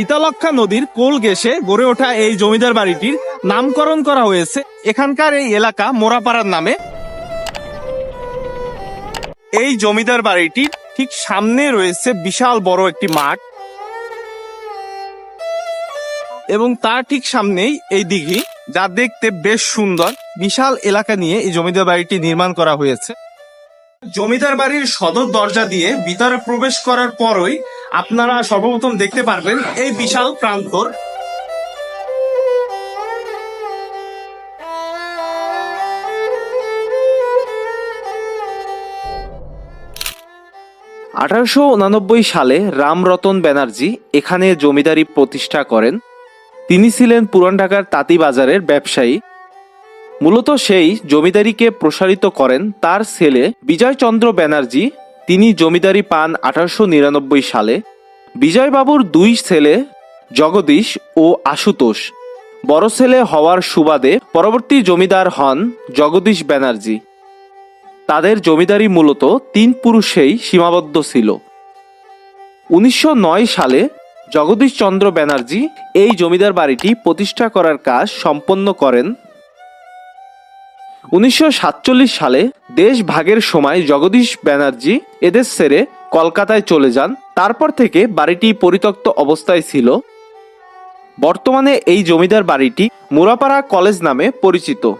শীতলক্ষা নদীর কোল ঘেঁষে গড়ে ওঠা এই জমিদার বাড়িটির নামকরণ করা হয়েছে। এখানকার এই এলাকা মোরাপাড়ার নামে। এই জমিদার বাড়িটির ঠিক সামনে রয়েছে বিশাল বড় একটি মাঠ। এবং তার ঠিক সামনেই এই দিঘি, যা দেখতে বেশ সুন্দর। বিশাল এলাকা নিয়ে এই জমিদার বাড়িটি নির্মাণ করা হয়েছে। জমিদার বাড়ির সদর দরজা দিয়ে ভিতরে প্রবেশ করার পরই আপনারা সর্বপ্রথম দেখতে পারবেন এই বিশাল প্রান্তর। আঠারোশো উনানব্বই সালে রামরতন ব্যানার্জি এখানে জমিদারি প্রতিষ্ঠা করেন। তিনি ছিলেন পুরান ঢাকার তাঁতিবাজারের ব্যবসায়ী। মূলত সেই জমিদারিকে প্রসারিত করেন তার ছেলে বিজয়চন্দ্র ব্যানার্জি তিনি জমিদারি পান আঠারোশো নিরানব্বই সালে। বিজয়বাবুর দুই ছেলে, জগদীশ ও আশুতোষ। বড় ছেলে হওয়ার সুবাদে পরবর্তী জমিদার হন জগদীশ ব্যানার্জি। তাদের জমিদারি মূলত তিন পুরুষেই সীমাবদ্ধ ছিল। উনিশশো নয় সালে জগদীশচন্দ্র ব্যানার্জি এই জমিদার বাড়িটি প্রতিষ্ঠা করার কাজ সম্পন্ন করেন উনিশশো সাতচল্লিশ সালে দেশ ভাগের সময় জগদীশ ব্যানার্জি এদের সেরে কলকাতায় চলে যান। তারপর থেকে বাড়িটি পরিত্যক্ত অবস্থায় ছিল। বর্তমানে এই জমিদার বাড়িটি মুরাপাড়া কলেজ নামে পরিচিত।